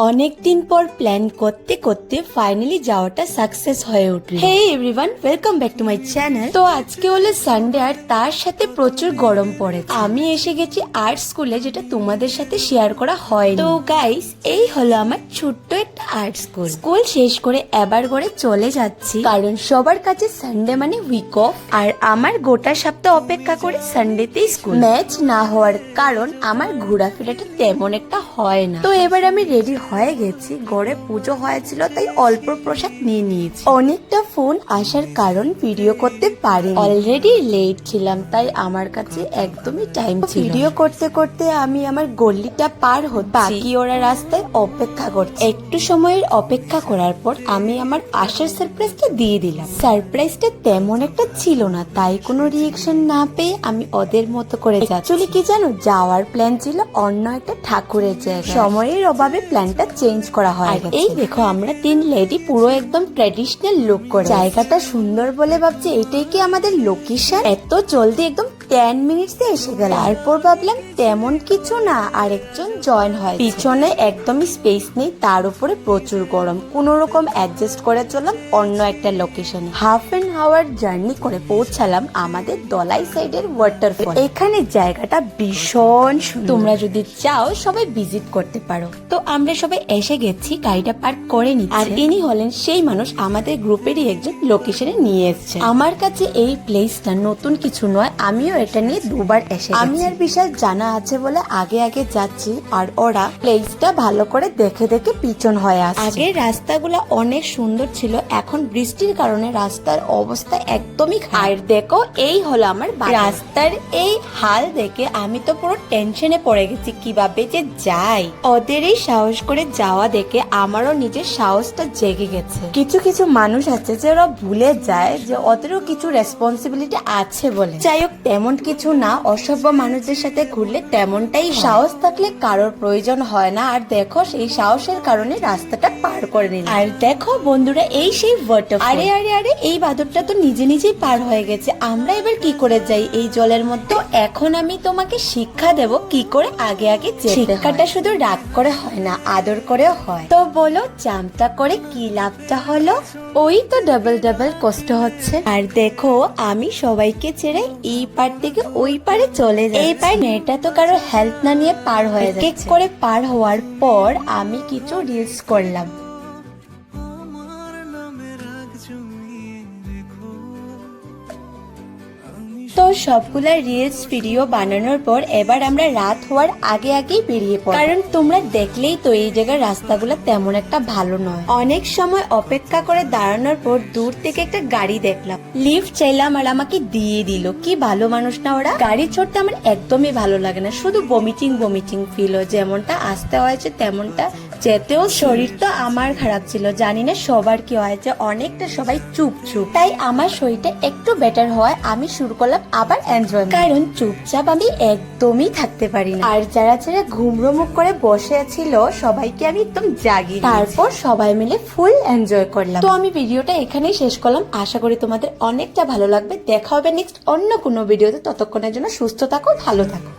অনেকদিন পর প্ল্যান করতে করতে ফাইনালি যাওয়াটা সাকসেস হয়ে উঠল। Hey everyone welcome back to my channel তো আজকে হলো সানডে আর তার সাথে প্রচুর গরম পড়ে আমি এসে গেছি আর্ট স্কুলে যেটা তোমাদের সাথে শেয়ার করা হয় তো গাইস এই হলো আমার ছোট্ট আর্ট স্কুল। স্কুল শেষ করে এবার করে চলে যাচ্ছি। কারণ সবার কাছে সানডে মানে উইক অফ আর আমার গোটা সপ্তাহ অপেক্ষা করে সানডেতেই স্কুল। ম্যাচ না হওয়ার কারণ আমার ঘোরাফেরাটা তেমন একটা হয় না। তো এবার আমি রেডি হয়ে গেছি। ঘরে পুজো হয়েছিল, তাই অল্প প্রসাদ নিয়ে নিয়েছি। অনেকটা ফোন আসার কারণ ভিডিও করতে পারি অলরেডি লেট ছিলাম, তাই আমার কাছে একদমই টাইম ছিল ভিডিও করতে করতে আমি আমার গল্লিটা পার হতে বাকি ওরা রাস্তায় অপেক্ষা করছে। একটু সময়ের অপেক্ষা করার পর আমি আমার আসার সারপ্রাইজটা দিয়ে দিলাম। সারপ্রাইজটা তেমন একটা ছিল না তাই কোনো রিয়েকশন না পেয়ে আমি ওদের মতো করে যাচ্ছি। কি জানো যাওয়ার প্ল্যান ছিল অন্য একটা ঠাকুরের জায়গা সময়ের অভাবে প্ল্যানটা চেঞ্জ করা হয় এই দেখো আমরা তিন লেডি পুরো একদম ট্র্যাডিশনাল লুক করে জায়গাটা সুন্দর বলে ভাবছি এটাই কি আমাদের লোকেশন এত জলদি একদম টেন মিনিটস এসে গেল। এরপর ভাবলাম, তেমন কিছু না, আরেকজন জয়েন হয় পিছনে একদমই স্পেস নেই, তার উপরে প্রচুর গরম। কোন রকম অ্যাডজাস্ট করে চললাম, অন্য একটা লোকেশনে হাফ এন আওয়ার জার্নি করে পৌঁছালাম আমাদের দলাই সাইডের ওয়াটারফল এখানে জায়গাটা ভীষণ। তোমরা যদি চাও, সবাই ভিজিট করতে পারো। তো আমরা সবাই এসে গেছি, গাড়িটা পার্ক করে নিচ্ছি। আর ইনি হলেন সেই মানুষ, আমাদের গ্রুপেরই একজন লোকেশনে নিয়ে এসেছে। আমার কাছে এই প্লেসটা নতুন কিছু নয়, আমিও এটা নিয়ে দুবার এসে আমি আর বিশাল জানা আছে বলে আগে আগে যাচ্ছি আর ওরা প্লেসটা ভালো করে দেখে দেখে পিছন হয়ে আসছে। আগে রাস্তাগুলো অনেক সুন্দর ছিল এখন বৃষ্টির কারণে রাস্তার অবস্থা একদমই। আর দেখো এই হলো আমার রাস্তার এই হাল দেখে আমি তো পুরো টেনশনে পড়ে গেছি কীভাবে যে যাই। ওদের এই সাহস করে যাওয়া দেখে আমারও নিজের সাহসটা জেগে গেছে। কিছু কিছু মানুষ আছে যে ওরা ভুলে যায় যে ওদেরও কিছু রেসপন্সিবিলিটি আছে বলে। যাই হোক তেমন কিছু না, অসভ্য মানুষদের সাথে ঘুরলে তেমনটাই সাহস থাকলে কারোর প্রয়োজন হয় না। আর দেখো, সেই সাহসের কারণে রাস্তাটা পার করে নিল। আর দেখো বন্ধুরা, এই সেই আরে আরে আরে, এই বাদরটা তো নিজে নিজেই পার হয়ে গেছে। আমরা এবার কি করে যাই এই জলের মধ্যে? এখন আমি তোমাকে শিক্ষা দেব কি করে আগে আগে শিক্ষাটা শুধু রাগ করে হয় না, আদর করেও হয়। তো বলো চামটা করে কি লাভটা হলো? ওই তো ডাবল ডাবল কষ্ট হচ্ছে। আর দেখো, আমি সবাইকে ছেড়ে এই পার থেকে ওই পারে চলে যায় এই পারে মেয়েটা তো কারও হেল্প না নিয়ে পার হয়ে যায় করে পার হওয়ার পর আমি কিছু রিলস করলাম। তো সবগুলা রিলস ভিডিও বানানোর পর এবার আমরা রাত হওয়ার আগে আগেই বেরিয়ে পড়ি কারণ তোমরা দেখলেই তো এই জায়গার রাস্তাগুলো তেমন একটা ভালো নয়। অনেক সময় অপেক্ষা করে দাঁড়ানোর পর দূর থেকে একটা গাড়ি দেখলাম। লিফট চাইলাম আর আমাকে দিয়ে দিল। কি ভালো মানুষ না ওরা। গাড়ি চড়তে আমার একদমই ভালো লাগে না। শুধু বমিটিং বমিটিং ফিল হয়। যেমনটা আসতে হয়েছে, তেমনটা যেতেও শরীর তো আমার খারাপ ছিল। জানি না সবার কি হয়েছে অনেকটা সবাই চুপ চুপ তাই আমার শরীরটা একটু বেটার হয় আমি শুরু করলাম আবার এনজয় কারণ চুপচাপ আমি একদমই থাকতে পারি না। আর যারা যারা ঘুমরো মুখ করে বসে ছিল, সবাইকে আমি একদম জাগি তারপর সবাই মিলে ফুল এনজয় করলাম। তো আমি ভিডিওটা এখানেই শেষ করলাম। আশা করি তোমাদের অনেকটা ভালো লাগবে। দেখা হবে নেক্সট অন্য কোনো ভিডিওতে। ততক্ষণের জন্য সুস্থ থাকো, ভালো থাকো।